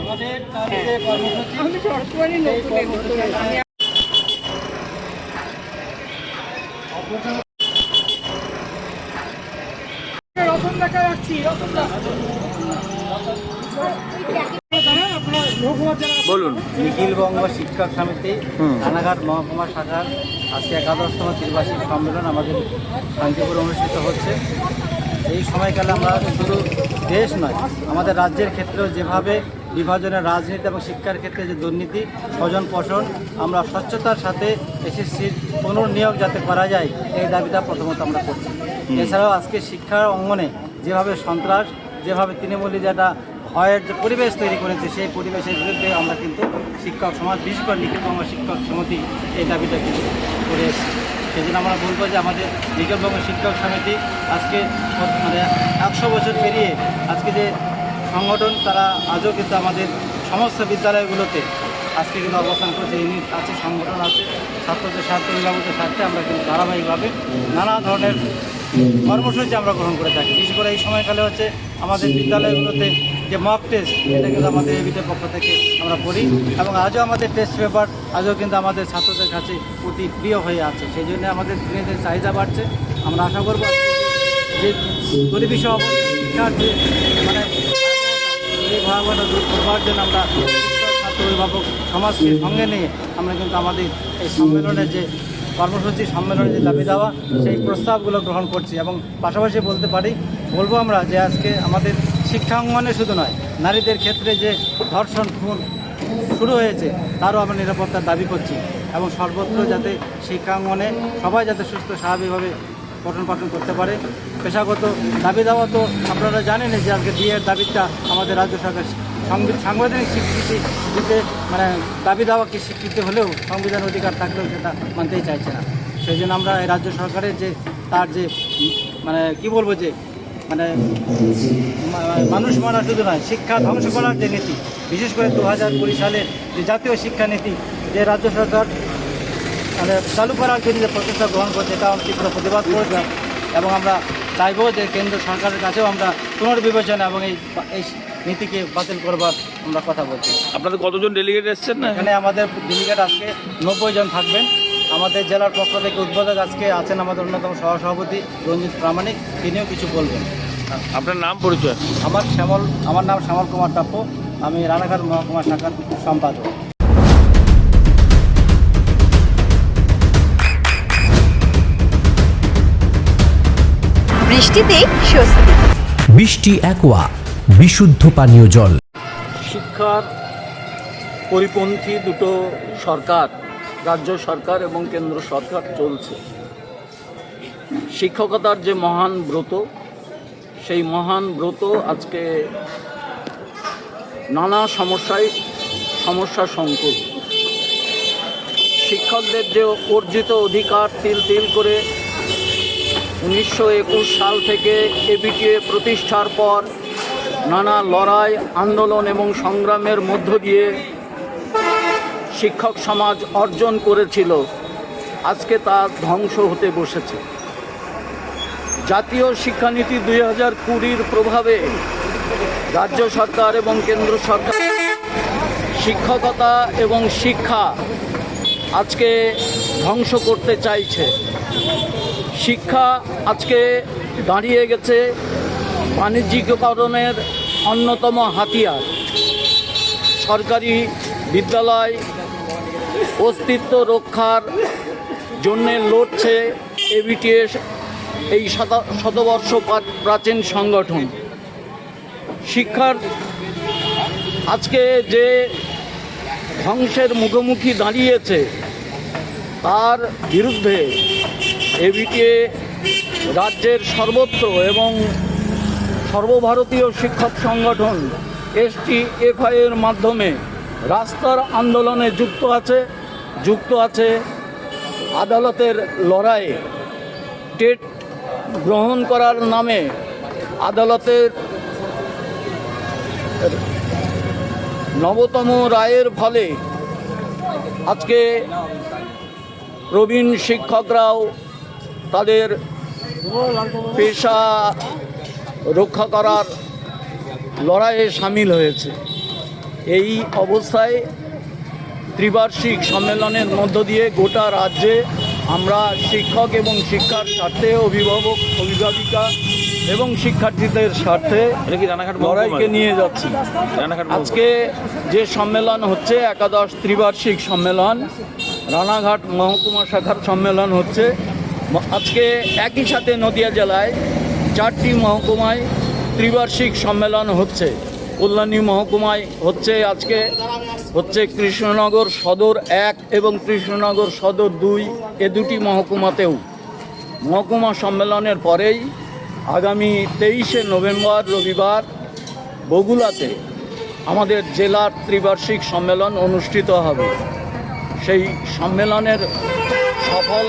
আমাদের কর্মসূচি বলুন নিখিল বঙ্গ শিক্ষক সমিতি রানাঘাট মহকুমা শাখার আজকে একাদশতম ত্রিবার্ষিক সম্মেলন আমাদের শান্তিপুর অনুষ্ঠিত হচ্ছে। এই সময়কালে আমরা শুধু দেশ নয় আমাদের রাজ্যের ক্ষেত্রেও যেভাবে বিভাজনের রাজনীতি এবং শিক্ষার ক্ষেত্রে যে দুর্নীতি স্বজন পোষণ আমরা স্বচ্ছতার সাথে এসএসসির পুনর্নিয়োগ যাতে করা যায় এই দাবিটা প্রথমত আমরা করছি। এছাড়াও আজকে শিক্ষার অঙ্গনে যেভাবে সন্ত্রাস যেভাবে তৃণমূলী যেটা ভয়ের যে পরিবেশ তৈরি করেছে, সেই পরিবেশের বিরুদ্ধে আমরা কিন্তু শিক্ষক সমাজ, বিশেষ করে নিখিলবঙ্গ শিক্ষক সমিতি এই দাবিটা কিন্তু করে এসেছি। সেই জন্য আমরা বলব যে আমাদের নিখিলবঙ্গ শিক্ষক সমিতি আজকে মানে একশো বছর পেরিয়ে আজকে যে সংগঠন, তারা আজও কিন্তু আমাদের সমস্ত বিদ্যালয়গুলোতে আজকে কিন্তু অবস্থান করছে। ইউনিট আছে, সংগঠন আছে, ছাত্রদের স্বার্থে অভিভাবকদের স্বার্থে আমরা কিন্তু ধারাবাহিকভাবে নানা ধরনের কর্মসূচি আমরা গ্রহণ করে থাকি। বিশেষ করে এই সময়কালে হচ্ছে আমাদের বিদ্যালয়গুলোতে যে মক টেস্ট এটা কিন্তু আমাদের এবিটের পক্ষ থেকে আমরা করি এবং আজও আমাদের টেস্ট পেপার আজও কিন্তু আমাদের ছাত্রদের কাছে অতি প্রিয় হয়ে আছে। সেই জন্য আমাদের দিনের চাহিদা বাড়ছে। আমরা আশা করব যে গরিবী সহ শিক্ষার যে মানে এই ভয়াবহতা দূর করবার জন্য আমরা ছাত্র অভিভাবক সমাজকে সঙ্গে নিয়ে আমরা কিন্তু আমাদের এই সম্মেলনের যে কর্মসূচি, সম্মেলনের যে দাবি দেওয়া, সেই প্রস্তাবগুলো গ্রহণ করছি এবং পাশাপাশি বলতে পারি, বলব আমরা যে আজকে আমাদের শিক্ষাঙ্গনে শুধু নয়, নারীদের ক্ষেত্রে যে ধর্ষণ, খুন শুরু হয়েছে, তারও আমরা নিরাপত্তার দাবি করছি এবং সর্বত্র যাতে শিক্ষাঙ্গনে সবাই যাতে সুস্থ, স্বাভাবিকভাবে পঠন পাঠন করতে পারে। পেশাগত দাবি দেওয়া তো আপনারা জানেন যে আজকে বিয়ের দাবিটা আমাদের রাজ্য সরকার সাংবিধানিক স্বীকৃতি দিতে মানে দাবি দেওয়া কি স্বীকৃতি হলেও সংবিধান অধিকার থাকলেও সেটা মানতেই চাইছে না। সেই জন্য আমরা এই রাজ্য সরকারের যে, তার যে মানে কি বলব যে মানে মানুষ মারা শুধু নয় শিক্ষা ধ্বংস করার যে নীতি বিশেষ করে দু হাজার কুড়ি সালের যে জাতীয় শিক্ষানীতি যে রাজ্য সরকার মানে চালু করার জন্য যে প্রচেষ্টা গ্রহণ করছে এটা আমরা তীব্র প্রতিবাদ করবে এবং আমরা চাইব যে কেন্দ্র সরকারের কাছেও আমরা পুনর্বিবেচনা এবং এই এই নীতিকে বাতিল করবার আমরা কথা বলছি। আপনাদের কতজন ডেলিগেট এসছেন না? এখানে আমাদের ডেলিগেট আজকে নব্বই জন থাকবেন। আমাদের জেলার পক্ষ থেকে উদ্বোধক আজকে আছেন আমাদের অন্যতম সহসভাপতি রঞ্জিত প্রামাণিক তিনিও কিছু বলবেন। আপনার নাম পরিচয়? আমার শ্যামল আমার নাম শ্যামল কুমার টাপ্প আমি রানাঘাট মহকুমা শাখার সম্পাদক। বৃষ্টিতে স্বস্তি। বৃষ্টি অ্যাকোয়া বিশুদ্ধ পানীয় জল। শিক্ষার পরিপন্থী দুটো সরকার রাজ্য সরকার এবং কেন্দ্র সরকার চলছে। শিক্ষকতার যে মহান ব্রত সেই মহান ব্রত আজকে নানা সমস্যায় সমস্যা সংকুল। শিক্ষকদের যে অর্জিত অধিকার তিল তিল করে উনিশশো একুশ সাল থেকে এবিটিএ প্রতিষ্ঠার পর নানা লড়াই, আন্দোলন এবং সংগ্রামের মধ্য দিয়ে শিক্ষক সমাজ অর্জন করেছিল। আজকে তা ধ্বংস হতে বসেছে। জাতীয় শিক্ষানীতি দুই হাজার কুড়ির প্রভাবে রাজ্য সরকার এবং কেন্দ্র সরকার শিক্ষকতা এবং শিক্ষা আজকে ধ্বংস করতে চাইছে। শিক্ষা আজকে দাঁড়িয়ে গেছে বাণিজ্যিকরণের অন্যতম হাতিয়ার। সরকারি বিদ্যালয় অস্তিত্ব রক্ষার জন্যে লড়ছে এবিটিএস এই শত, শতবর্ষ প্রাচীন সংগঠন। শিক্ষার আজকে যে ধ্বংসের মুখোমুখি দাঁড়িয়েছে, তার বিরুদ্ধে এবিটিএ রাজ্যের সর্বত্র এবং সর্বভারতীয় শিক্ষক সংগঠন এসটি এফআইয়ের মাধ্যমে রাস্তার আন্দোলনে যুক্ত আছে যুক্ত আছে আদালতের লড়াইয়ে। টেট গ্রহণ করার নামে আদালতের নবতম রায়ের ফলে আজকে প্রবীণ শিক্ষকরাও তাদের পেশা রক্ষা করার লড়াইয়ে সামিল হয়েছে। এই অবস্থায় ত্রিবার্ষিক সম্মেলনের মধ্য দিয়ে গোটা রাজ্যে আমরা শিক্ষক এবং শিক্ষার স্বার্থে অভিভাবক অভিভাবিকা এবং শিক্ষার্থীদের স্বার্থে লড়াইকে নিয়ে যাচ্ছি। আজকে যে সম্মেলন হচ্ছে একাদশ ত্রিবার্ষিক সম্মেলন রানাঘাট মহকুমা শাখার সম্মেলন হচ্ছে। আজকে একই সাথে নদিয়া জেলায় চারটি মহকুমায় ত্রিবার্ষিক সম্মেলন হচ্ছে। কল্যাণী মহকুমায় হচ্ছে আজকে হচ্ছে কৃষ্ণনগর সদর এক এবং কৃষ্ণনগর সদর দুই, এ দুটি মহকুমাতেও। মহকুমা সম্মেলনের পরেই আগামী তেইশে নভেম্বর, রবিবার বগুলাতে আমাদের জেলার ত্রিবার্ষিক সম্মেলন অনুষ্ঠিত হবে। সেই সম্মেলনের সফল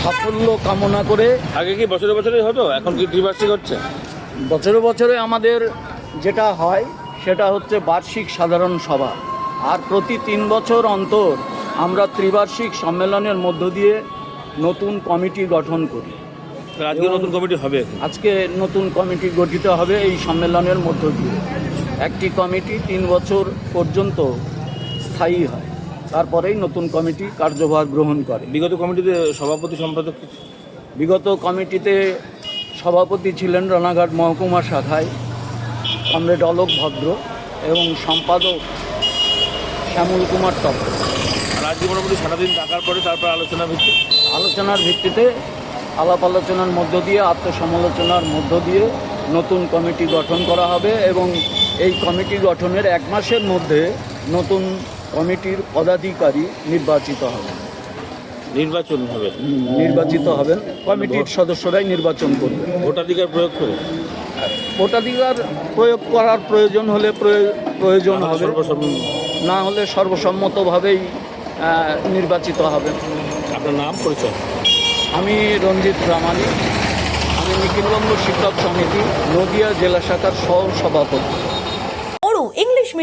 সাফল্য কামনা করে আগে কি বছরে বছরে হতো? এখন কি ত্রিবার্ষিক হচ্ছে? বছরে বছরে আমাদের যেটা হয় সেটা হচ্ছে বার্ষিক সাধারণ সভা। আর প্রতি তিন বছর অন্তর আমরা ত্রিবার্ষিক সম্মেলনের মধ্য দিয়ে নতুন কমিটি গঠন করি। আজকে নতুন কমিটি হবে আজকে নতুন কমিটি গঠিত হবে এই সম্মেলনের মধ্য দিয়ে। একটি কমিটি তিন বছর পর্যন্ত স্থায়ী হয়। তারপরেই নতুন কমিটি কার্যভার গ্রহণ করে। বিগত কমিটিতে সভাপতি সম্পাদক বিগত কমিটিতে সভাপতি ছিলেন রানাঘাট মহকুমা শাখায় কমরেড অলোক ভদ্র এবং সম্পাদক শ্যামল কুমার আর আজকে মোটামুটি সারাদিন থাকার পরে তারপর আলোচনা ভিত্তি? আলোচনার ভিত্তিতে আলাপ আলোচনার মধ্য দিয়ে আত্মসমালোচনার মধ্য দিয়ে নতুন কমিটি গঠন করা হবে এবং এই কমিটি গঠনের এক মাসের মধ্যে নতুন কমিটির পদাধিকারী নির্বাচিত হবে। নির্বাচন হবে। নির্বাচিত হবেন কমিটির সদস্যরাই নির্বাচন করবে। ভোটাধিকার প্রয়োগ করে? ভোটাধিকার প্রয়োগ করার প্রয়োজন হলে প্রয়োজন হবে। না হলে সর্বসম্মতভাবেই নির্বাচিত হবেন আপনার নাম পরিচয়? আমি রঞ্জিত প্রামাণিক আমি নিখিলবঙ্গ শিক্ষক সমিতি নদিয়া জেলা শাখার সহ সভাপতি